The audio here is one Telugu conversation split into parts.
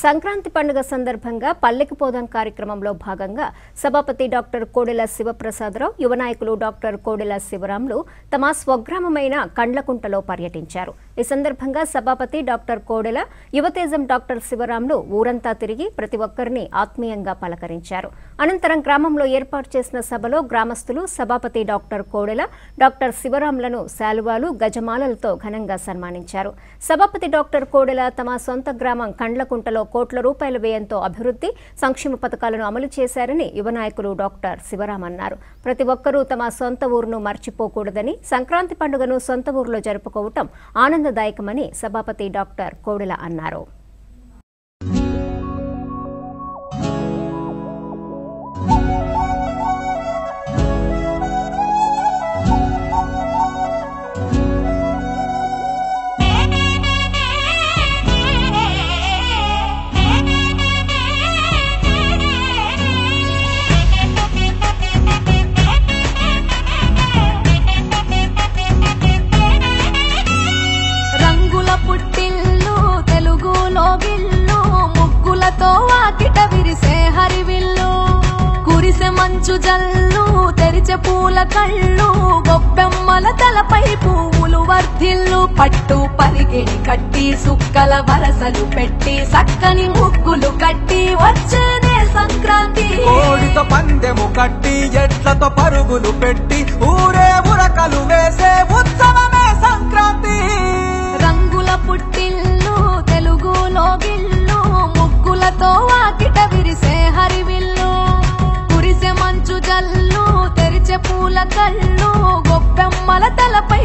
సంక్రాంతి పండుగ సందర్భంగా పల్లెకి పోదాం కార్యక్రమంలో భాగంగా సభాపతి డాక్టర్ కోడెల శివప్రసాదరావు యువ నాయకులు డాక్టర్ కోడెల శివరాములు తమ స్వగ్రామమైన కండ్లకుంటలో పర్యటించారు. ఈ సందర్భంగా సభాపతి డాక్టర్ కోడెల యువతేజం డాక్టర్ శివరాములు ఊరంతా తిరిగి ప్రతి ఒక్కరిని ఆత్మీయంగా పలకరించారు. అనంతరం గ్రామంలో ఏర్పాటు చేసిన సభలో గ్రామస్తులు సభాపతి డాక్టర్ కోడెల డాక్టర్ శివరాములను శాలువాలు గజమాలలతో ఘనంగా సన్మానించారు. సభాపతి డాక్టర్ కోడెల తమ సొంత గ్రామం కండ్లకుంటలో కోట్ల రూపాయల వ్యయంతో అభివృద్ధి సంక్షేమ పథకాలను అమలు చేశారని యువ నాయకులు డాక్టర్ శివరాం అన్నారు. ప్రతి ఒక్కరూ తమ సొంత ఊరును మర్చిపోకూడదని సంక్రాంతి పండుగను సొంత ఊరిలో జరుపుకోవటం ఆనందదాయకమని సభాపతి డాక్టర్ కోడెల అన్నారు. సక్కని ముగ్గులు కట్టి వచ్చేదే సంక్రాంతి. కోడితో పందెము కట్టి ఎట్లతో పరుగులు పెట్టి ఊరే ఉరకలు వేసే ఉత్సవమే సంక్రాంతి. రంగుల పుట్టిల్లు తెలుగులో గిల్లు ముగ్గులతో వాకిట విరిసే హరివిల్లు. కురిసె మంచు జల్లు తెరిచే పూల కళ్ళు గొప్పెమ్మల తలపై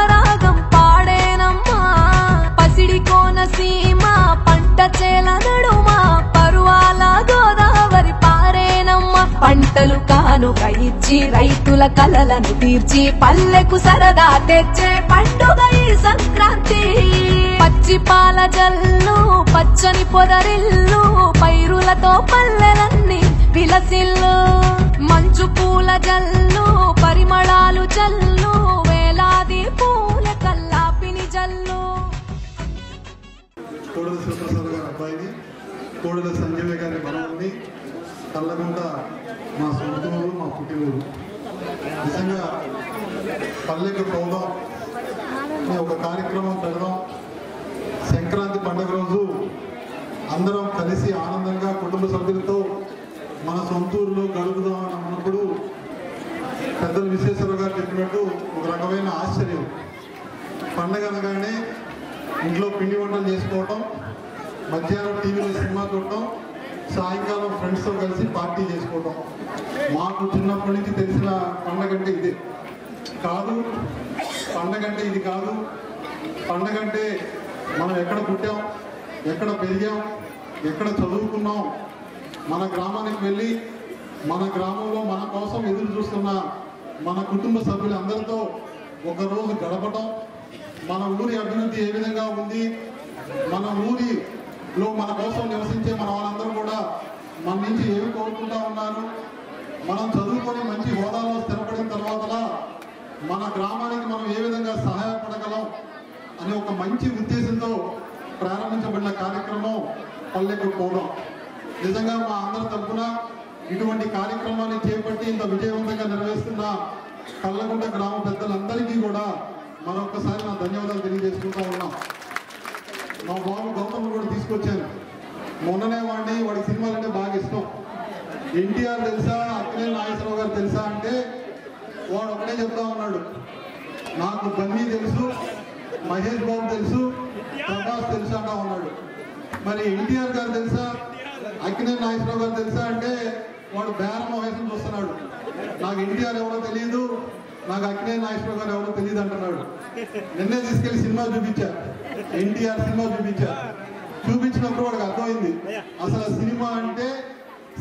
కోనసీమ పంట చేల నడుమ పరువాల గోదావరి పారేనమ్మ. పంటలు కానుక ఇచ్చి రైతుల కలలను తీర్చి పల్లెకు సరదా తెచ్చే పండుగ ఈ సంక్రాంతి. పచ్చి పాల జల్లు పచ్చని పొదరిల్లు పైరులతో పల్లెలన్నీ విలసిల్లు. మంచు పూల జల్లు కళ్ళగుంట మా సొంత ఊరు మా పుట్టినూరు నిజంగా పల్లెకు పోదాం అనే ఒక కార్యక్రమం పెడదాం సంక్రాంతి పండుగ రోజు అందరం కలిసి ఆనందంగా కుటుంబ సభ్యులతో మన సొంత ఊరిలో గడుపుదాం అని అన్నప్పుడు పెద్దలు విశ్వేశ్వర గారు చెప్పినట్టు ఒక రకమైన ఆశ్చర్యం పండగ అనగానే ఇంట్లో పిండి వంటలు చేసుకోవటం మధ్యాహ్నం టీవీలో సినిమా చూడటం సాయంకాలం ఫ్రెండ్స్తో కలిసి పార్టీ చేసుకోవటం మాకు చిన్నప్పటి నుంచి తెలిసిన పండగ అంటే ఇదే కాదు పండగ అంటే ఇది కాదు పండగ అంటే మనం ఎక్కడ పుట్టాం ఎక్కడ పెరిగాం ఎక్కడ చదువుకున్నాం మన గ్రామానికి వెళ్ళి మన గ్రామంలో మన కోసం ఎదురు చూస్తున్న మన కుటుంబ సభ్యులందరితో ఒకరోజు గడపటం. మన ఊరి అభివృద్ధి ఏ విధంగా ఉంది? మన ఊరిలో మన కోసం నివసించే మన వాళ్ళందరూ కూడా మన నుంచి ఏమి కోరుకుంటా ఉన్నారు? మనం చదువుకొని మంచి హోదాలో స్థిరపడిన తర్వాత మన గ్రామానికి మనం ఏ విధంగా సహాయపడగలం అనే ఒక మంచి ఉద్దేశంతో ప్రారంభించబడిన కార్యక్రమం పల్లెకు పోవడం నిజంగా మా అందరి తరఫున ఇటువంటి కార్యక్రమాన్ని చేపట్టి ఇంత విజయవంతంగా నెరవేరుస్తున్న కళ్ళగుంట గ్రామ పెద్దలందరికీ కూడా మరొకసారి నా ధన్యవాదాలు తెలియజేసుకుంటా ఉన్నాం. మా బాబు గౌతమ్ కూడా తీసుకొచ్చాను మొన్ననే వాడిని వాడి సినిమాలు అంటే బాగా ఇష్టం. ఎన్టీఆర్ తెలుసా అక్కినే నాగేశ్వరరావు గారు తెలుసా అంటే వాడు ఒకటే చెప్తా ఉన్నాడు. నాకు బన్నీ తెలుసు మహేష్ బాబు తెలుసు ప్రభాస్ తెలుసు అంటా ఉన్నాడు. మరి ఎన్టీఆర్ గారు తెలుసా? అక్కినే నాగేశ్వరరావు గారు తెలుసా అంటే వాడు బేరం వయసును చూస్తున్నాడు. నాకు ఎన్టీఆర్ ఎవరో తెలియదు నాకు అక్కినే నాగేశ్వరరావు గారు ఎవరో తెలియదు అంటున్నాడు. నిన్నే తీసుకెళ్ళి సినిమా చూపించా. ఎన్టీఆర్ సినిమా చూపించా. చూపించినప్పుడు వాడికి అర్థమైంది. అసలు ఆ సినిమా అంటే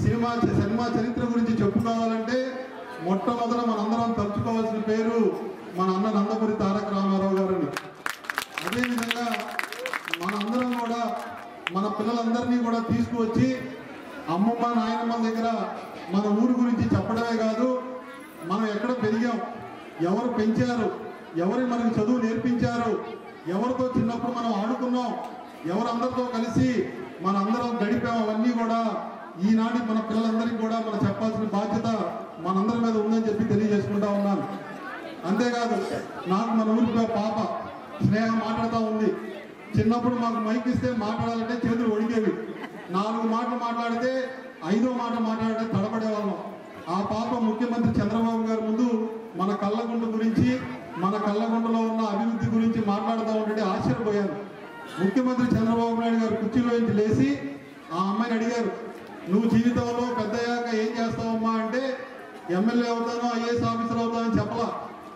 సినిమా సినిమా చరిత్ర గురించి చెప్పుకోవాలంటే మొట్టమొదట మనందరం తలుచుకోవాల్సిన పేరు మన అన్న నందమూరి తారక రామారావు గారని. అదేవిధంగా మనందరం కూడా మన పిల్లలందరినీ కూడా తీసుకువచ్చి అమ్మమ్మ నాయనమ్మ దగ్గర మన ఊరు గురించి చెప్పడమే కాదు మనం ఎక్కడ పెరిగాం ఎవరు పెంచారు ఎవరు మనకి చదువు నేర్పించారు ఎవరితో చిన్నప్పుడు మనం ఆడుకున్నాం ఎవరందరితో కలిసి మన అందరం గడిపాం అవన్నీ కూడా ఈనాటి మన పిల్లలందరికీ కూడా మనం చెప్పాల్సిన బాధ్యత మనందరి మీద ఉందని చెప్పి తెలియజేసుకుంటా ఉన్నాను. అంతేకాదు నాకు మన ఊరికి పాప. స్నేహం మాట్లాడుతూ ఉంది. చిన్నప్పుడు మాకు మైక్ ఇస్తే మాట్లాడాలంటే చేతులు ఒడిగేవి. నాలుగు మాటలు మాట్లాడితే ఐదో మాట మాట్లాడితే తడబడేవాళ్ళం. ఆ పాప ముఖ్యమంత్రి చంద్రబాబు గారి ముందు మన కళ్ళగుండ గురించి మన కళ్ళగుండలో ఉన్న అభివృద్ధి గురించి మాట్లాడుతూ ఉంటే ఆశ్చర్యపోయాను. ముఖ్యమంత్రి చంద్రబాబు నాయుడు గారు కుర్చీలో నుంచి లేచి ఆ అమ్మాయిని అడిగారు నువ్వు జీవితంలో పెద్దయ్యాక ఏం చేస్తావమ్మా? అంటే ఎమ్మెల్యే అవుతాను ఐఏఎస్ ఆఫీసర్ అవుతాను చెప్పలా.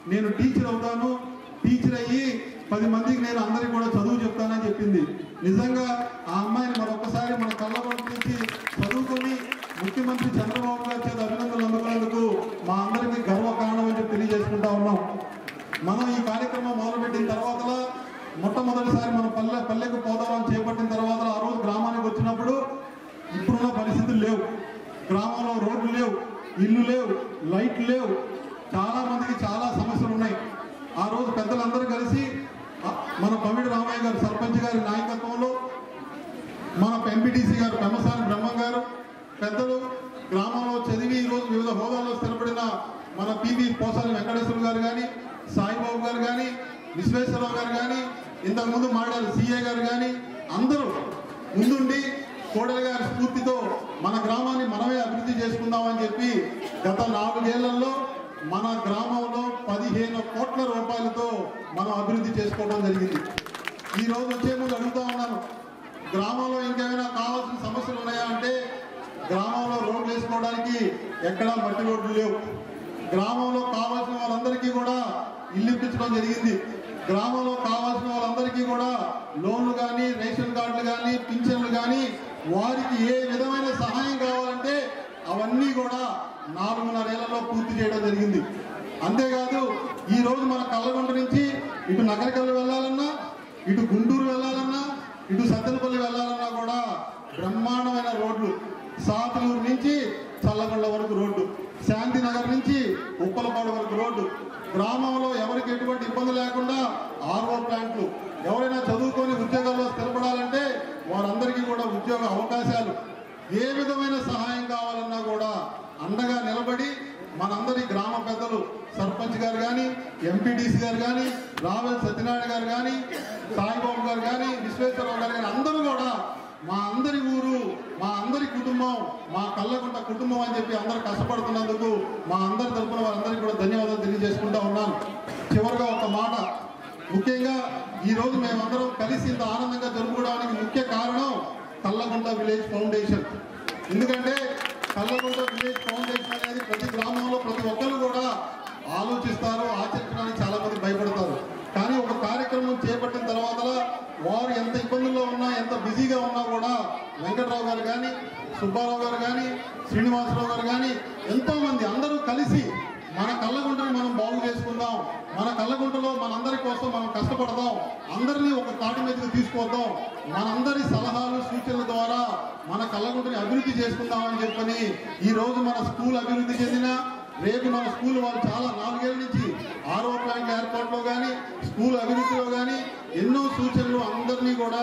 నేను టీచర్ అవుతాను టీచర్ అయ్యి పది మందికి నేను అందరికి కూడా చదువు చెప్తానని చెప్పింది. నిజంగా ఆ అమ్మాయిని మరొకసారి మన కళ్ళ నుంచి చదువుకొని ముఖ్యమంత్రి చంద్రబాబు గారి చేత అభినందన అందుకున్నందుకు మా అందరికీ గర్వ కారణం అని చెప్పి తెలియజేసుకుంటా ఉన్నాం మనం ఈ కార్యక్రమం మొదలుపెట్టిన తర్వాత మొట్టమొదటిసారి మన పల్లె పల్లెకు పోదామని చేపట్టిన తర్వాత ఆ రోజు గ్రామానికి వచ్చినప్పుడు ఇప్పుడున్న పరిస్థితులు లేవు గ్రామంలో రోడ్లు లేవు ఇల్లు లేవు లైట్లు లేవు చాలా మందికి చాలా సమస్యలు ఉన్నాయి ఆ రోజు పెద్దలందరూ కలిసి ఆ, మన పమిడి రామయ్య గారు సర్పంచ్ గారి నాయకత్వంలో మన ఎంపీటీసీ గారు పెమ్మసాని బ్రహ్మం గారు పెద్దలు గ్రామంలో చదివి ఈరోజు వివిధ హోదాల్లో స్థిరపడిన మన పివి పోసాని వెంకటేశ్వర గారు కానీ సాయిబాబు గారు కానీ విశ్వేశ్వరరావు గారు కానీ ఇంతకుముందు మాట్లాడారు సిఏ గారు కానీ అందరూ ముందుండి కోడలి గారి స్ఫూర్తితో మన గ్రామాన్ని మనమే అభివృద్ధి చేసుకుందామని చెప్పి గత నాలుగేళ్ళలో మన గ్రామంలో పదిహేను కోట్ల రూపాయలతో మనం అభివృద్ధి చేసుకోవడం జరిగింది ఈరోజు వచ్చే ముందు అడుగుతా ఉన్నాను గ్రామంలో ఇంకేమైనా కావాల్సిన సమస్యలు ఉన్నాయా అంటే గ్రామంలో రోడ్లు వేసుకోవడానికి ఎక్కడా మట్టి రోడ్లు లేవు. గ్రామంలో కావాల్సిన వాళ్ళందరికీ కూడా ఇల్లు ఇప్పించడం జరిగింది. గ్రామంలో కావాల్సిన వాళ్ళందరికీ కూడా లోన్లు కానీ రేషన్ కార్డులు కానీ పింఛన్లు కానీ వారికి ఏ విధమైన సహాయం కావాలంటే అవన్నీ కూడా నాలుగున్నరేళ్ళలో పూర్తి చేయడం జరిగింది. అంతేకాదు ఈ రోజు మన కళ్ళగుంట నుంచి ఇటు నగరికల్లు వెళ్ళాలన్నా ఇటు గుంటూరు వెళ్ళాలన్నా ఇటు సత్తెనపల్లి వెళ్ళాలన్నా కూడా బ్రహ్మాండమైన రోడ్లు. సాతులూరు నుంచి చల్లగొండ వరకు రోడ్డు. శాంతినగర్ నుంచి ఉప్పలపాడు వరకు రోడ్డు. గ్రామంలో ఎవరికి ఎటువంటి ఇబ్బంది లేకుండా ఆర్ఓ ప్లాంట్లు. ఎవరైనా చదువుకొని ఉద్యోగాల్లో స్థిరపడాలంటే వారందరికీ కూడా ఉద్యోగ అవకాశాలు. ఏ విధమైన సహాయం కావాలన్నా కూడా అండగా నిలబడి మనందరి గ్రామ పెద్దలు సర్పంచ్ గారు కానీ ఎంపీటీసీ గారు కానీ రావెల్ సత్యనారాయణ గారు కానీ సాయిబాబు గారు కానీ విశ్వేశ్వరరావు గారు కానీ అందరూ కూడా మా అందరి ఊరు మా అందరి కుటుంబం మా కళ్ళకుంట కుటుంబం అని చెప్పి అందరు కష్టపడుతున్నందుకు మా అందరి తరఫున వారందరికీ కూడా ధన్యవాదాలు తెలియజేసుకుంటా ఉన్నాను. చివరిగా ఒక మాట. ముఖ్యంగా ఈ రోజు మేమందరం కలిసి ఇంత ఆనందంగా జరుపుకోవడానికి ముఖ్య కారణం కల్లగుంట విలేజ్ ఫౌండేషన్. ఎందుకంటే కల్లగుంట విలేజ్ ఫౌండేషన్ అనేది ప్రతి గ్రామంలో ప్రతి ఒక్కరు కూడా ఆలోచిస్తారు ఆచరించడానికి చాలా మంది భయపడతారు. కానీ ఒక కార్యక్రమం చేపట్టిన తర్వాత వారు ఎంత ఇబ్బందుల్లో ఉన్నా ఎంత బిజీగా ఉన్నా కూడా వెంకట్రావు గారు కానీ సుబ్బారావు గారు కానీ శ్రీనివాసరావు గారు కానీ ఎంతోమంది అందరూ కలిసి మన కళ్ళగుంటని మనం బాగు చేసుకుందాం. మన కళ్ళగుంటలో మనందరి కోసం మనం కష్టపడదాం. అందరినీ ఒక తాటి మీదకి తీసుకొద్దాం. మనందరి సలహాలు సూచనల ద్వారా మన కళ్ళగుంటని అభివృద్ధి చేసుకుందాం అని చెప్పని ఈ రోజు మన స్కూల్ అభివృద్ధి చెందిన రేపు మన స్కూల్ వాళ్ళు చాలా నాలుగేళ్ళ నుంచి ఆరో ప్లాంట్ ఏర్పాటులో కానీ స్కూల్ అభివృద్ధిలో కానీ ఎన్నో సూచనలు అందరినీ కూడా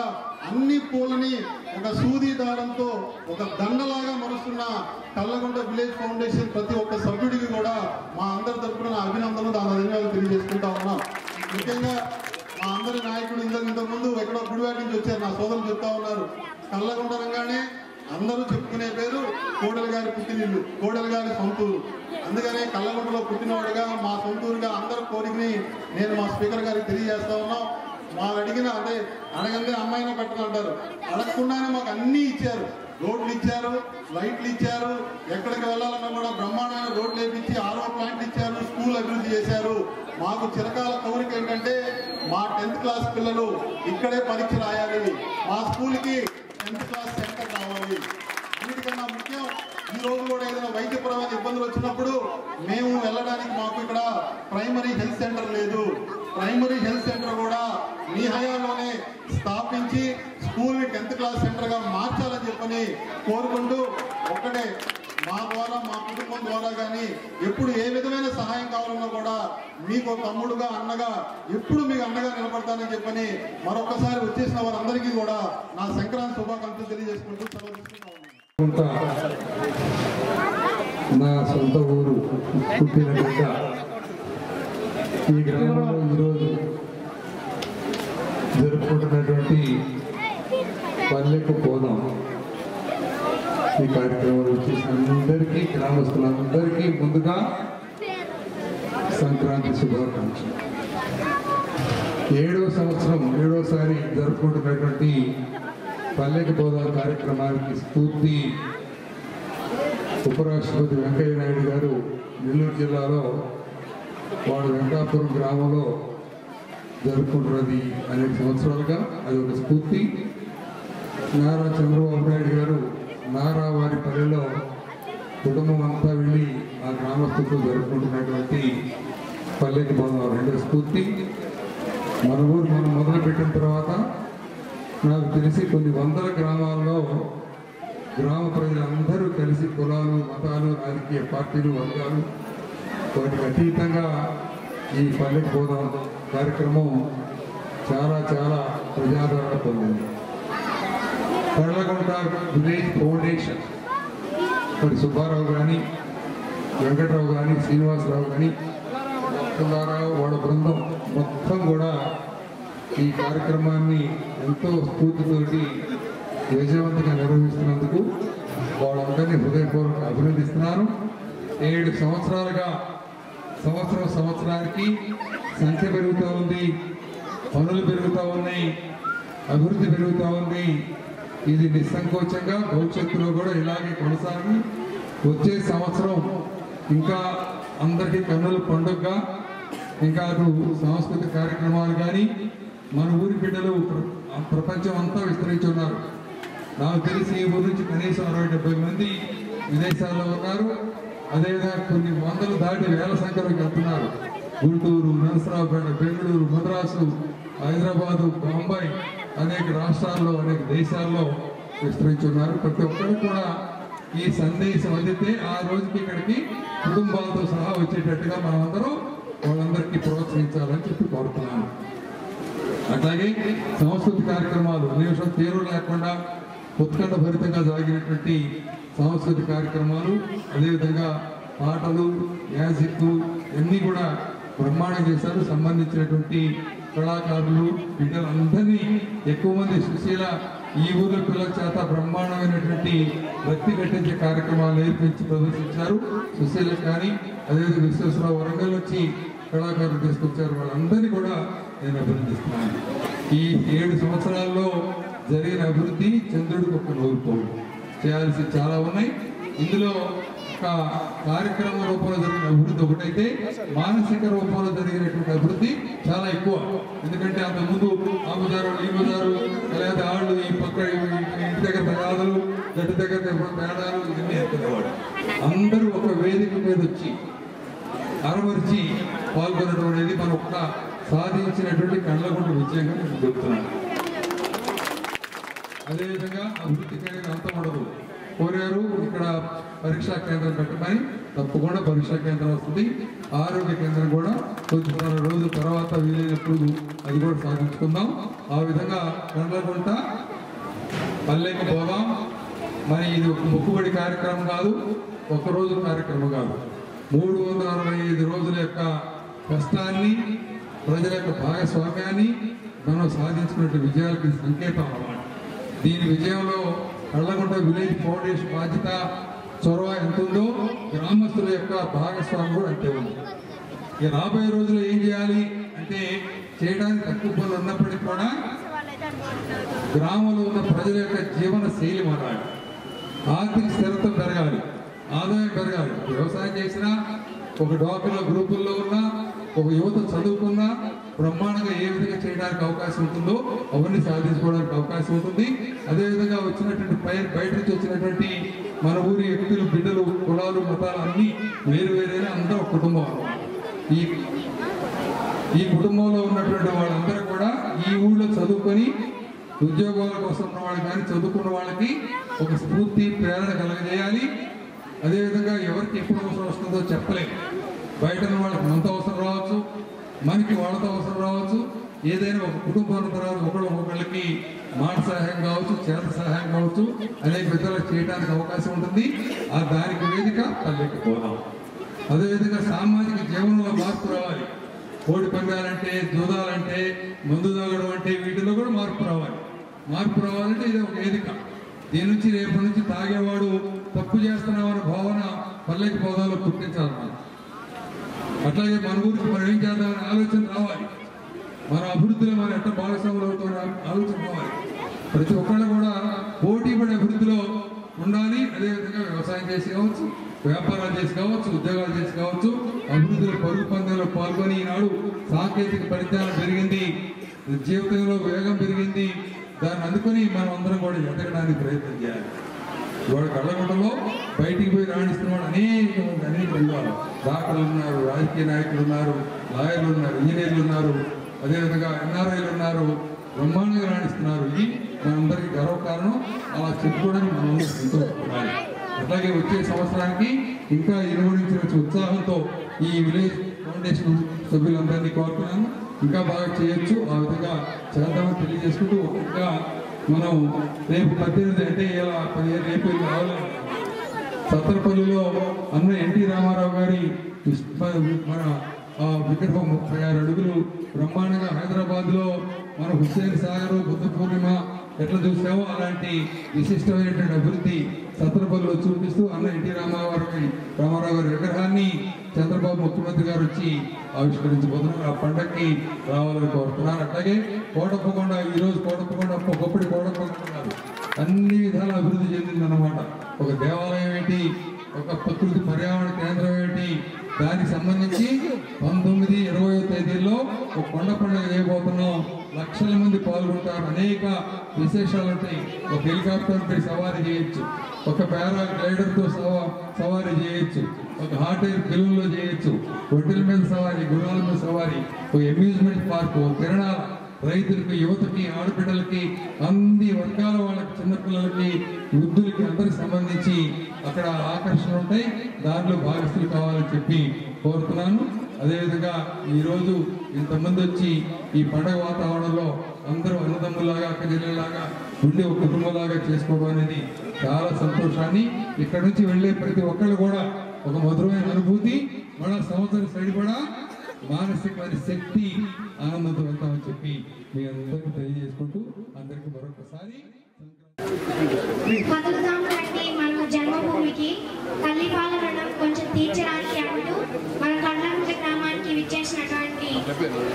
అన్ని పూలని ఒక సూది దారంతో ఒక దండలాగా మరుస్తున్న కల్లగుంట విలేజ్ ఫౌండేషన్ ప్రతి ఒక్క సభ్యుడికి కూడా మా అందరి తరఫున అభినందనలు దాని ధన్యవాదాలు తెలియజేసుకుంటా ఉన్నాం. ముఖ్యంగా మా అందరి నాయకుడు ఇంతకు ఇంతకుముందు ఎక్కడో గుడివాడి నుంచి వచ్చారు నా సోదరులు చెప్తా ఉన్నారు. కళ్ళగుంట రంగానే అందరూ చెప్పుకునే పేరు కోడలి గారి పుట్టినిల్లు కోడలి గారి సొంతూరు. అందుకనే కళ్ళగుంటలో పుట్టినవాడుగా మా సొంతూరుగా అందరి కోరికని నేను మా స్పీకర్ గారికి తెలియజేస్తా ఉన్నాం. వాళ్ళు అడిగిన అంటే అడగందే అమ్మాయిని పెట్టనంటారు అడగకుండానే మాకు అన్నీ ఇచ్చారు. రోడ్లు ఇచ్చారు లైట్లు ఇచ్చారు ఎక్కడికి వెళ్ళాలన్నా కూడా బ్రహ్మాండమైన రోడ్లు వేపించి ఆరో ప్లాంట్లు ఇచ్చారు స్కూల్ అభివృద్ధి చేశారు. మాకు చిరకాల కోరిక ఏంటంటే మా టెన్త్ క్లాస్ పిల్లలు ఇక్కడే పరీక్ష రాయాలి. మా స్కూల్కి టెన్త్ క్లాస్ సెంటర్ కావాలి అన్నిటికన్నా ముఖ్యం ఈ రోజు కూడా ఏదైనా వైద్యపరమైన ఇబ్బందులు వచ్చినప్పుడు మేము వెళ్ళడానికి మాకు ఇక్కడ ప్రైమరీ హెల్త్ సెంటర్ లేదు. ప్రైమరీ హెల్త్ సెంటర్ కూడా మీ హయాంలోనే స్థాపించి స్కూల్ టెన్త్ క్లాస్ సెంటర్గా మార్చాలని చెప్పని కోరుకుంటూ ఒక్కటే మా ద్వారా మా కుటుంబం ద్వారా కానీ ఎప్పుడు ఏ విధమైన సహాయం కావాలన్నా కూడా మీకు తమ్ముడుగా అన్నగా ఎప్పుడు మీకు అండగా నిలబడతానని చెప్పని మరొకసారి వచ్చేసిన వారందరికీ కూడా నా సంక్రాంతి శుభాకాంక్షలు తెలియజేసుకుంటూ నా సొంత ఊరు పుట్టిన ఈ గ్రామంలో ఈరోజు జరుపుకుంటున్నటువంటి పల్లెకు పోదాం ఈ కార్యక్రమంలో వచ్చేసిన అందరికీ గ్రామస్తులందరికీ ముందుగా సంక్రాంతి శుభాకాంక్షలు. ఏడవ సంవత్సరం ఏడోసారి జరుపుకుంటున్నటువంటి పల్లెకి పోదాం కార్యక్రమానికి స్ఫూర్తి ఉపరాష్ట్రపతి వెంకయ్య నాయుడు గారు నెల్లూరు జిల్లాలో వాడు వెంకాపురం గ్రామంలో జరుపుకుంటున్నది అనేక సంవత్సరాలుగా అది ఒక స్ఫూర్తి. నారా చంద్రబాబు నాయుడు గారు నారా వారి పల్లెలో కుటుంబం అంతా వెళ్ళి ఆ గ్రామస్తులతో జరుపుకుంటున్నటువంటి పల్లెకి పోదాం రెండో స్ఫూర్తి. మన ఊరు మనం మొదలుపెట్టిన తర్వాత నాకు తెలిసి కొన్ని వందల గ్రామాల్లో గ్రామ ప్రజలందరూ కలిసి కులాలు మతాలు రాజకీయ పార్టీలు వర్గాలు వాటికి అతీతంగా ఈ పల్లెకి పోదాం కార్యక్రమం చాలా చాలా ప్రజాదరణ పొందింది. పర్లగొండ విలేజ్ ఫౌండేషన్ మరి సుబ్బారావు కానీ వెంకటరావు కానీ శ్రీనివాసరావు కానీ పుల్లారావు వాళ్ళ బృందం మొత్తం కూడా ఈ కార్యక్రమాన్ని ఎంతో స్ఫూర్తితోటి విజయవంతంగా నిర్వహిస్తున్నందుకు వాళ్ళందరినీ హృదయపూర్వక అభినందిస్తున్నాను. ఏడు సంవత్సరాలుగా సంవత్సరం సంవత్సరానికి సంఖ్య పెరుగుతూ ఉంది పనులు పెరుగుతూ ఉన్నాయి అభివృద్ధి పెరుగుతూ ఉంది. ఇది నిస్సంకోచంగా భవిష్యత్తులో కూడా ఇలాగే కొనసాగి వచ్చే సంవత్సరం ఇంకా అందరికీ కన్నుల పండుగగా ఇంకా అటు సాంస్కృతిక కార్యక్రమాలు కానీ మన ఊరి బిడ్డలు ప్రపంచం అంతా విస్తరించి ఉన్నారు నాకు తెలిసి ఈ ఊరి నుంచి కనీసం అరవై డెబ్బై మంది విదేశాల్లో ఉన్నారు. అదేవిధంగా కొన్ని వందలు దాటి వేల సంఖ్యలోకి వెళ్తున్నారు గుంటూరు నరసరావుపేట బెంగళూరు మద్రాసు హైదరాబాదు బొంబాయి అనేక రాష్ట్రాల్లో అనేక దేశాల్లో విస్తరించి ఉన్నారు ప్రతి ఒక్కరు కూడా ఈ సందేశం అందితే ఆ రోజుకి ఇక్కడికి కుటుంబాలతో సహా వచ్చేటట్టుగా మనమందరూ వాళ్ళందరికీ ప్రోత్సహించాలని చెప్పి కోరుతున్నాను. అట్లాగే సాంస్కృతిక కార్యక్రమాలు నిమిషం తీరు లేకుండా ఉత్కంఠ భరితంగా సాగినటువంటి సాంస్కృతిక కార్యక్రమాలు అదేవిధంగా పాటలు మ్యాజిక్ ఇవన్నీ కూడా బ్రహ్మాండం చేశారు. సంబంధించినటువంటి కళాకారులు బిడ్డలందరినీ ఎక్కువ మంది సుశీల ఈ ఊర్లో పిల్లల చేత బ్రహ్మాండమైనటువంటి భక్తి కట్టించే కార్యక్రమాలు నేర్పించి ప్రదర్శించారు. సుశీల కానీ అదేవిధంగా విశ్వేశ్వరరావు వరంగల్ వచ్చి కళాకారులు తీసుకొచ్చారు. వాళ్ళందరినీ కూడా నేను అభినందిస్తున్నాను. ఈ ఏడు సంవత్సరాల్లో జరిగిన అభివృద్ధి చంద్రుడికి ఒక నూరుకోవడం చేయాల్సి చాలా ఉన్నాయి. ఇందులో ఒక కార్యక్రమ రూపంలో జరిగిన అభివృద్ధి ఒకటైతే మానసిక రూపంలో జరిగినటువంటి అభివృద్ధి చాలా ఎక్కువ. ఎందుకంటే అంత ముందు ఆ బజారు ఈ బజారు లేదా ఆళ్ళు ఈ పక్క ఇంటి దగ్గర తగాదులు గట్టి దగ్గర తేడాలు ఇవన్నీ ఎత్తుకునేవాడు అందరూ ఒక వేదిక మీద వచ్చి అరవరిచి పాల్గొనడం అనేది మనం ఒక సాధించినటువంటి కళ్ళగుంట విజయంగా నేను చెప్తున్నాను. అదేవిధంగా అభివృద్ధి అనేది అంతం ఉండదు. కోరారు ఇక్కడ పరీక్షా కేంద్రం పెట్టమని తప్పకుండా పరీక్షా కేంద్రం వస్తుంది. ఆరోగ్య కేంద్రం కూడా కొద్ది రోజుల తర్వాత వీలైనప్పుడు అది కూడా సాధించుకుందాం. ఆ విధంగా కళ్ళగుంట పల్లెకి పోదాం. మరి ఇది ఒక మొక్కుబడి కార్యక్రమం కాదు ఒక రోజు కార్యక్రమం కాదు. మూడు వందల అరవై ఐదు రోజుల యొక్క కష్టాన్ని ప్రజల యొక్క భాగస్వామ్యాన్ని మనం సాధించుకున్న విజయాలకి సంకేతం దీని విజయంలో కళ్ళగుంట విలేజ్ ఫౌండేషన్ బాధ్యత చొరవ ఎంత ఉందో గ్రామస్తుల యొక్క భాగస్వామ్యం కూడా అంతే ఉంది. ఇక రాబోయే రోజుల్లో ఏం చేయాలి అంటే చేయడానికి తక్కువ పనులు ఉన్నప్పటికీ కూడా గ్రామంలో ఉన్న ప్రజల యొక్క జీవన శైలి మారాలి. ఆర్థిక స్థిరత పెరగాలి. ఆదాయం పెరగాలి. వ్యవసాయం చేసినా ఒక డాక్టర్ల గ్రూపుల్లో ఉన్నా ఒక యువత చదువుకున్నా బ్రహ్మాండంగా ఏ విధంగా చేయడానికి అవకాశం ఉంటుందో అవన్నీ సాధించుకోవడానికి అవకాశం ఉంటుంది. అదేవిధంగా వచ్చినటువంటి పై బయట నుంచి వచ్చినటువంటి మన ఊరి వ్యక్తులు బిడ్డలు కులాలు మతాలు అన్నీ వేరు వేరేనే అందరూ కుటుంబం. ఈ ఈ కుటుంబంలో ఉన్నటువంటి వాళ్ళందరూ కూడా ఈ ఊళ్ళో చదువుకొని ఉద్యోగాల కోసం ఉన్న వాళ్ళు కానీ చదువుకున్న వాళ్ళకి ఒక స్ఫూర్తి ప్రేరణ కలగజేయాలి. అదేవిధంగా ఎవరికి ఎప్పుడు అవసరం వస్తుందో చెప్పలేము బయట ఉన్న వాళ్ళకి అంత అవసరం రావచ్చు. మనకి వాళ్ళతో అవసరం రావచ్చు. ఏదైనా ఒక కుటుంబం తర్వాత ఒకళ్ళు ఒకళ్ళకి మాట సహాయం కావచ్చు చేత సహాయం కావచ్చు అనేక విధాలు చేయడానికి అవకాశం ఉంటుంది. ఆ దానికి వేదిక పల్లెకి పోదాం అదేవిధంగా సామాజిక జీవనంలో మార్పు రావాలి. కోడి పందాలంటే జూదాలంటే మందు తాగడం అంటే వీటిలో కూడా మార్పు రావాలి. మార్పు రావాలంటే ఇది ఒక వేదిక. దీని నుంచి రేపటి నుంచి తాగేవాడు తప్పు చేస్తున్నామనే భావన పల్లెకి పోదాలో పుట్టించాలన్నమాట. అట్లాగే మన ఊరికి మనం ఏం చేద్దామనే ఆలోచన రావాలి. మన అభివృద్ధిలో మనం ఎట్లా భాగస్వాములు అవుతామని ఆలోచన రావాలి. ప్రతి ఒక్కళ్ళు కూడా పోటీ పడే అభివృద్ధిలో ఉండాలి. అదేవిధంగా వ్యవసాయం చేసి కావచ్చు వ్యాపారాలు చేసి కావచ్చు ఉద్యోగాలు చేసి కావచ్చు అభివృద్ధిలో పరుగు పందంలో పాల్గొని ఈనాడు సాంకేతిక పరిజ్ఞానం పెరిగింది జీవితంలో వేగం పెరిగింది. దాన్ని అందుకొని మనం అందరం కూడా ఎదగడానికి ప్రయత్నం చేయాలి. ఇవాళ కళ్ళగుంటలో బయటికి పోయి రాణిస్తున్నవాడు అనేక మంది అనేక రంగాలు డాక్టర్లు ఉన్నారు రాజకీయ నాయకులు ఉన్నారు లాయర్లు ఉన్నారు ఇంజనీర్లు ఉన్నారు అదేవిధంగా ఎన్ఆర్ఐలు ఉన్నారు బ్రహ్మాండంగా రాణిస్తున్నారు. ఇది మనందరికీ గర్వకారణం. అలా చెప్పుకోవడానికి మనందరూ సంతోషపడాలి అట్లాగే వచ్చే సంవత్సరానికి ఇంకా ఇనుమడించిన ఉత్సాహంతో ఈ విలేజ్ ఫౌండేషన్ సభ్యులందరినీ కోరుతున్నాను. ఇంకా బాగా చేయొచ్చు. ఆ విధంగా చేద్దామని తెలియజేసుకుంటూ ఇంకా మనం రేపు పద్దెనిమిది అంటే ఇలా పదిహేను రేపు రావాలి. సత్తరపల్లిలో అన్న ఎన్టీ రామారావు గారి మన విగ్రహం ముప్పై ఆరు అడుగులు బ్రహ్మాండంగా హైదరాబాద్లో మన హుస్సేన్ సాగర్ బుద్ధ పూర్ణిమ ఎట్లా చూసామో అలాంటి విశిష్టమైనటువంటి అభివృద్ధి సత్తరపల్లిలో చూపిస్తూ అన్న ఎన్టీ రామారావు గారి రామారావు గారి విగ్రహాన్ని చంద్రబాబు ముఖ్యమంత్రి గారు వచ్చి ఆవిష్కరించబోతున్నారు. ఆ పండక్కి రావాలని కోరుతున్నారు. అట్లాగే కోటప్పకొండ ఈరోజు రోజు కోటప్పకొండ ఒకప్పటి కోటప్పకొండ అన్ని విధాల అభివృద్ధి చెందిందన్నమాట. ఒక దేవాలయం ఏంటి? ఒక ప్రకృతి పర్యావరణ కేంద్రం ఏంటి? దానికి సంబంధించి పంతొమ్మిది ఇరవై తేదీల్లో ఒక కొండ పండుగ చేయబోతున్నాం. లక్షల మంది పాల్గొంటారు. అనేక విశేషాలు ఉంటాయి. ఒక హెలికాప్టర్ సవారీ చేయొచ్చు. ఒక పారా గ్లైడర్తో సవా సవారీ చేయొచ్చు. ఒక హాట్ ఎయిర్ పిల్లల్లో చేయొచ్చు. ఒడ్డల మీద సవారీ గుర్రాల మీద సవారీ ఒక అమ్యూజ్మెంట్ పార్క్ ఒక కిరణాల రైతులకి యువతకి ఆడబిడ్డలకి అన్ని వర్గాల వాళ్ళకి చిన్నపిల్లలకి వృద్ధులకి అందరికి సంబంధించి అక్కడ ఆకర్షణ ఉంటాయి. దాంట్లో భాగస్థులు కావాలని చెప్పి కోరుతున్నాను. అదేవిధంగా ఈరోజు ఇంతమంది వచ్చి ఈ పండగ వాతావరణంలో అందరూ అన్నదమ్ములాగా అక్కజల్లాగా ఉండి ఒక కుటుంబంలాగా చేసుకోవడం అనేది చాలా సంతోషాన్ని. ఇక్కడ నుంచి వెళ్ళే ప్రతి ఒక్కళ్ళు కూడా ఒక మధురమైన అనుభూతి మన సంవత్సరం సరిపడా మానసికమైన శక్తి ఆనందంతో వెళ్తామని చెప్పి మీ అందరికీ తెలియజేసుకుంటూ అందరికీ మరొకసారి బతుకుతాము రండి మన జన్మభూమికి తల్లిపాల రుణం కొంచెం తీర్చడానికి అంటూ మన కళ్ళగుంట గ్రామానికి విచ్చేసినటువంటి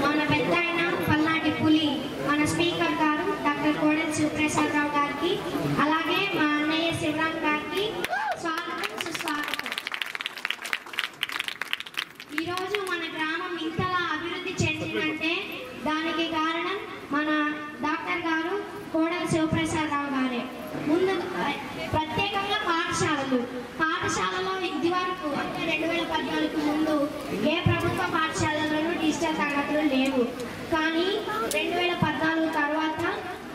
మన పెద్ద ఆయన పల్నాటి పులి మన స్పీకర్ గారు డాక్టర్ కోడెల శివప్రసాద్ రావు గారికి అలాగే మా అన్నయ్య శివరాం గారికి స్వాగతం సుస్వాగతం. ఈరోజు మన గ్రామం ఇంతలా అభివృద్ధి చెందిందంటే దానికి కారణం మన డాక్టర్ గారు కోడల శివప్రసాద్ రావు గారే. ముందు ప్రత్యేకంగా పాఠశాలలు. పాఠశాలలో ఇది వరకు అంటే రెండు వేల పద్నాలుగు ముందు ఏ ప్రభుత్వ పాఠశాలలోనూ డిజిటల్ తరగతులు లేవు. కానీ రెండు వేల పద్నాలుగు తర్వాత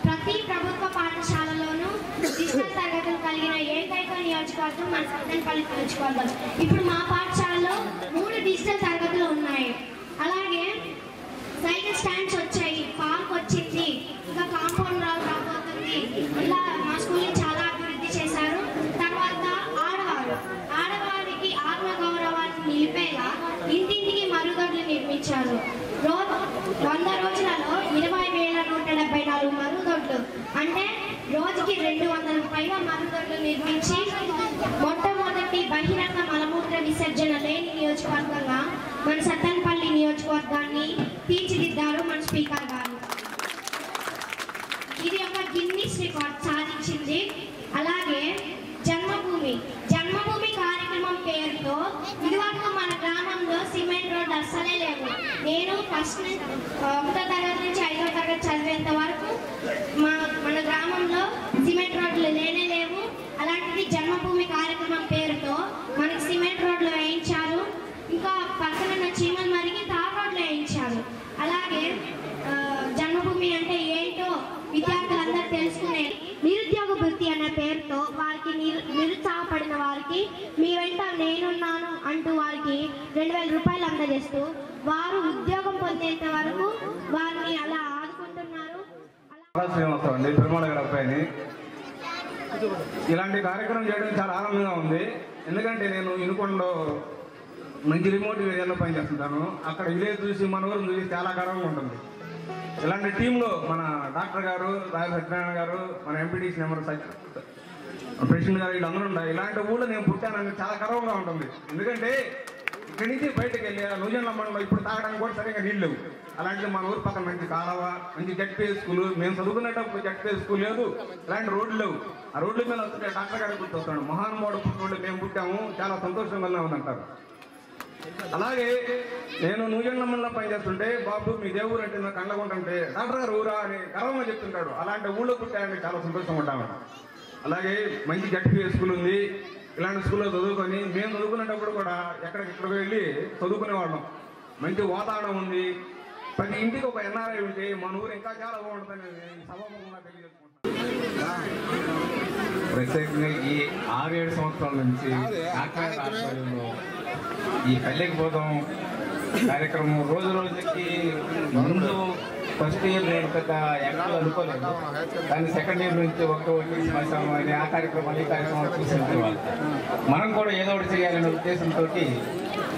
ప్రతి ప్రభుత్వ పాఠశాలలోనూ డిజిటల్ తరగతులు కలిగిన ఏకైక నియోజకవర్గం మన సత్తెనపల్లి నియోజకవర్గం. ఇప్పుడు మా పాఠశాలలో మూడు డిజిటల్ తరగతులు ఉన్నాయి. అలాగే సైకిల్ స్టాండ్స్ వచ్చాయి. పార్క్ వచ్చింది. ఇంకా కాంపౌండ్ రావు రాబోతుంది. ఇలా మా స్కూల్ని చాలా అభివృద్ధి చేశారు. తర్వాత ఆడవారు. ఆడవారికి ఆత్మగౌరవాన్ని నిలిపేలా ఇంటింటికి మరుగుదొడ్లు నిర్మించారు. రోజు వంద రోజులలో ఇరవై వేల నూట డెబ్బై నాలుగు మరుగుదొడ్లు. అంటే రోజుకి రెండు వందల పైగా మరుగుదొడ్లు నిర్మించి మొట్టమొదటి బహిరంగ మలమూత్ర విసర్జన లేని నియోజకవర్గంగా మన సత్తెనపల్లి నియోజకవర్గాన్ని తీర్చిదిద్దారు మన స్పీకర్ గారు ఇది ఒక గిన్నిస్ రికార్డ్ సాధించింది అలాగే జన్మభూమి జన్మభూమి కార్యక్రమం పేరుతో ఇదివరకు మన గ్రామంలో సిమెంట్ రోడ్ అస్సలే లేవు నేను ఫస్ట్ ఒకటో తరగతి నుంచి ఐదో తరగతి చదివేంత వరకు మా మన గ్రామంలో సిమెంట్ రోడ్లు లేనే లేవు. అలాంటిది జన్మభూమి కార్యక్రమం పేరు మనకి సిమెంట్ రోడ్లు వేయించారు ఇంకా పక్కన ఉన్న చీమలు మరిగి తార్ రోడ్లు వేయించారు అలాగే ఆ, జన్మభూమి అంటే ఏంటో విద్యార్థులందరూ తెలుసుకునే నిరుద్యోగ వృత్తి అనే పేరుతో వారికి నిరుత్సాహపడిన వారికి మీ వెంట నేనున్నాను అంటూ వారికి రెండు వేల రూపాయలు అందజేస్తూ వారు ఉద్యోగం పొందేంత వరకు వారిని అలా ఆదుకుంటున్నారు. అలా అండి గారి అబ్బాయిని. ఇలాంటి కార్యక్రమం చేయడం చాలా ఆనందంగా ఉంది. ఎందుకంటే నేను ఇనుకొండలో మంచి రిమోట్ ఏరియాలో పనిచేస్తుంటాను. అక్కడ విలేజ్ చూసి మన చూసి చాలా గర్వంగా ఉంటుంది. ఇలాంటి టీంలో మన డాక్టర్ గారు రాజు సత్యనారాయణ గారు మన ఎంపీటీసీ నెంబర్ ప్రెసిడెంట్ గారు వీళ్ళందరూ ఉంటారు. ఇలాంటి ఊళ్ళో నేను పుట్టానని చాలా గర్వంగా ఉంటుంది. ఎందుకంటే ఇక్కడి నుంచి బయటకు వెళ్ళి ఆ నూజెండ్ల మండలం ఇప్పుడు తాగడానికి కూడా సరిగ్గా నీళ్ళు లేవు. అలాంటిది మన ఊరు పక్కన మంచి కాలవ మంచి జడ్పీ స్కూల్ మేము చదువుకునేటప్పుడు జడ్పీ స్కూల్ లేదు ఇలాంటి రోడ్లు లేవు. ఆ రోడ్ల మీద వస్తుంటే డాక్టర్ గారు గుర్తొస్తాడు మహానుభావుడు పుట్టినోళ్ళు మేము పుట్టాము చాలా సంతోషంగా ఉందంటారు అలాగే నేను నూజెండ్ల పనిచేస్తుంటే బాబు మీ దేవుడు అంటే నాకు కండకుంటుంటే డాక్టర్ గారు ఊరా అని గర్వంగా చెప్తుంటాడు. అలాంటి ఊళ్ళో పుట్టాయని చాలా సంతోషంగా ఉంటాము అలాగే మంచి జడ్పీ స్కూల్ ఉంది. ఇలాంటి స్కూల్లో చదువుకొని మేము చదువుకునేటప్పుడు కూడా ఎక్కడికెక్కడికి వెళ్ళి చదువుకునే వాళ్ళం మంచి వాతావరణం ఉంది. ప్రతి ఇంటికి ఒక ఎన్ఆర్ఐ ఉంటే మన ఊరు ఇంకా చాలా బాగుంటుందని ఈ సభాముఖంగా తెలియజేసుకుంటాం ప్రత్యేకంగా ఈ ఆరు ఏడు సంవత్సరాల నుంచి ఈ పల్లెకి పోదాం కార్యక్రమం రోజు రోజుకి ముందు ఫస్ట్ ఇయర్ నేను పెద్ద ఎక్కడ అనుకోలేదు. కానీ సెకండ్ ఇయర్ నుంచి ఒక్క ఒకటి శ్మశానం అని ఆ కార్యక్రమాలు ఈ కార్యక్రమాలు చూసి వాళ్ళు మనం కూడా ఏదో ఒకటి చేయాలనే ఉద్దేశంతో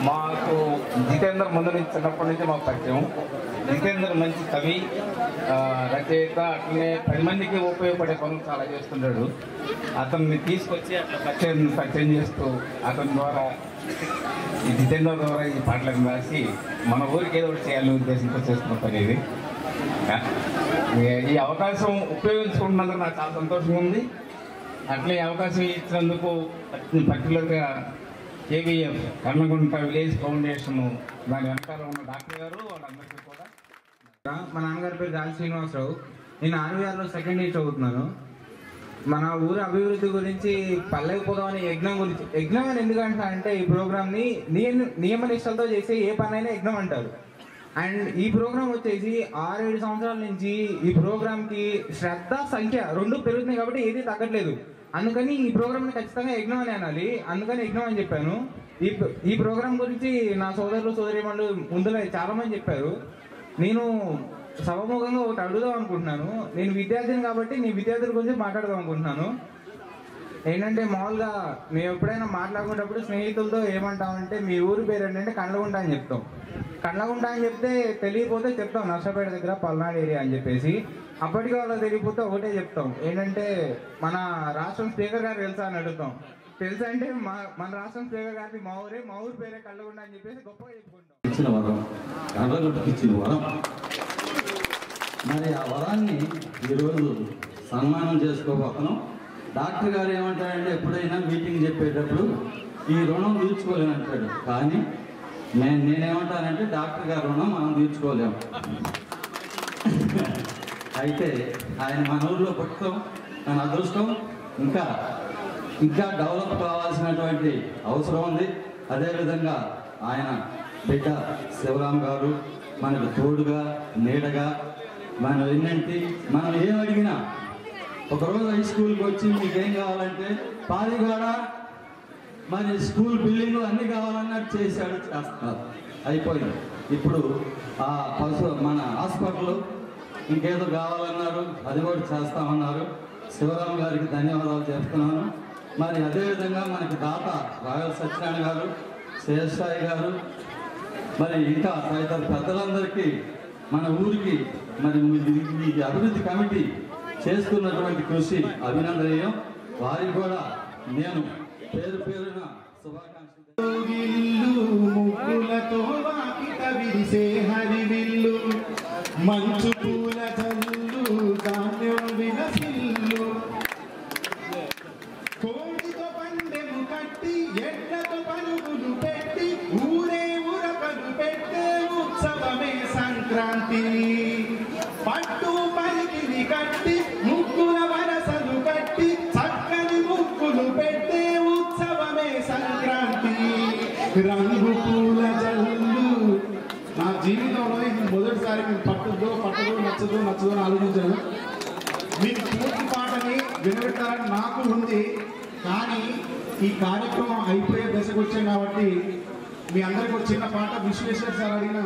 మాకు జితేందర్ ముందు నుంచి చిన్నప్పటి నుంచి మాకు పరిచయం. జితేందర్ మంచి కవి రచయిత అట్లనే పది మందికి ఉపయోగపడే పనులు చాలా చేస్తుంటాడు. అతన్ని తీసుకొచ్చి అట్లా పరిచయం పరిచయం చేస్తూ అతని ద్వారా ఈ డిజైన్లో ద్వారా ఈ పాటలను రాసి మన ఊరికి ఏదో ఒకటి చేయాలనే ఉద్దేశంతో చేస్తున్న పని ఇది. ఈ అవకాశం ఉపయోగించుకుంటున్నందుకు నాకు చాలా సంతోషంగా ఉంది. అట్లే ఈ అవకాశం ఇచ్చినందుకు పర్టికులర్గా కేవీఎఫ్ కర్ణగుంట విలేజ్ ఫౌండేషన్ దాని వెనకాల ఉన్న డాక్టర్ గారు వాళ్ళందరికీ కూడా. మా నాన్నగారి పేరు గాలి శ్రీనివాసరావు. నేను ఆర్వీఆర్లో సెకండ్ ఇయర్ చదువుతున్నాను. మన ఊరు అభివృద్ధి గురించి పల్లెకి పోదామని యజ్ఞం గురించి. యజ్ఞం అని ఎందుకంటా అంటే ఈ ప్రోగ్రామ్ని నియమ నిష్టలతో చేసే ఏ పనైనా యజ్ఞం అంటారు. అండ్ ఈ ప్రోగ్రామ్ వచ్చేసి ఆరేడు సంవత్సరాల నుంచి ఈ ప్రోగ్రామ్కి శ్రద్ధ సంఖ్య రెండు పెరుగుతున్నాయి కాబట్టి ఏది తగ్గట్లేదు. అందుకని ఈ ప్రోగ్రామ్ని ఖచ్చితంగా యజ్ఞం అని అనాలి. అందుకని యజ్ఞం అని చెప్పాను. ఈ ఈ ప్రోగ్రామ్ గురించి నా సోదరులు సోదరిమణులు ముందులో చాలా మంది చెప్పారు. నేను సభముఖంగా ఒకటి అడుగుదాం అనుకుంటున్నాను. నేను విద్యార్థిని కాబట్టి నీ విద్యార్థుల గురించి మాట్లాడదాం అనుకుంటున్నాను. ఏంటంటే మామూలుగా మేము ఎప్పుడైనా మాట్లాడుకునేటప్పుడు స్నేహితులతో ఏమంటామంటే మీ ఊరి పేరు ఏంటంటే కండ్లగుంట అని చెప్తాం. కండ్లగుంట అని చెప్తే తెలియకపోతే చెప్తాం నర్సపేట దగ్గర పల్నాడు ఏరియా అని చెప్పేసి. అప్పటికి వాళ్ళకి తెలియకపోతే ఒకటే చెప్తాం. ఏంటంటే మన రాష్ట్రం స్పీకర్ గారు తెలుసా అని అడుగుతాం. తెలుసా అంటే మా మన రాష్ట్రం స్పీకర్ గారికి మా ఊరే మా ఊరి పేరే కళ్ళగుంట అని చెప్పేసి గొప్పగా చెప్పుకుంటాం. ఇచ్చిన వరం. ఇచ్చిన వరం. మరి ఆ వరాన్ని ఈరోజు సన్మానం చేసుకోబోతున్నాం. డాక్టర్ గారు ఏమంటారంటే ఎప్పుడైనా మీటింగ్ చెప్పేటప్పుడు ఈ రుణం తీర్చుకోలేను అంటాడు. కానీ నేను నేనేమంటానంటే డాక్టర్ గారి రుణం మనం తీర్చుకోలేము. అయితే ఆయన మన ఊర్లో పుట్టడం మన అదృష్టం ఇంకా ఇంకా డెవలప్ కావాల్సినటువంటి అవసరం ఉంది. అదేవిధంగా ఆయన బిడ్డ శివరాం గారు మనకు తోడుగా నీడగా మనం ఏంటంటే మనం ఏం అడిగినా ఒకరోజు హై స్కూల్కి వచ్చి మీకేం కావాలంటే కావాలంటే పాదిగోడ మరి స్కూల్ బిల్డింగ్ అన్ని కావాలన్నట్టు చేశాడు చేస్తున్నారు అయిపోయింది. ఇప్పుడు ఆ పశు మన హాస్పిటల్ ఇంకేదో కావాలన్నారు అది కూడా చేస్తామన్నారు. శివరామ్ గారికి ధన్యవాదాలు చెప్తున్నాను. మరి అదేవిధంగా మనకి దాత రాయల్ సత్యనారాయణ గారు శేషాయి గారు మరి ఇంకా తదితర పెద్దలందరికీ మన ఊరికి మరి ఈ అభివృద్ధి కమిటీ చేస్తున్నటువంటి కృషి అభినందనీయం. వారికి కూడా నేను పేరు పేరున శుభాకాంక్షలు. మంచు వచ్చాం కాబట్టి మీ అందరికీ ఒక చిన్న పాట విశ్వేశ్వర సార్ అడిగిన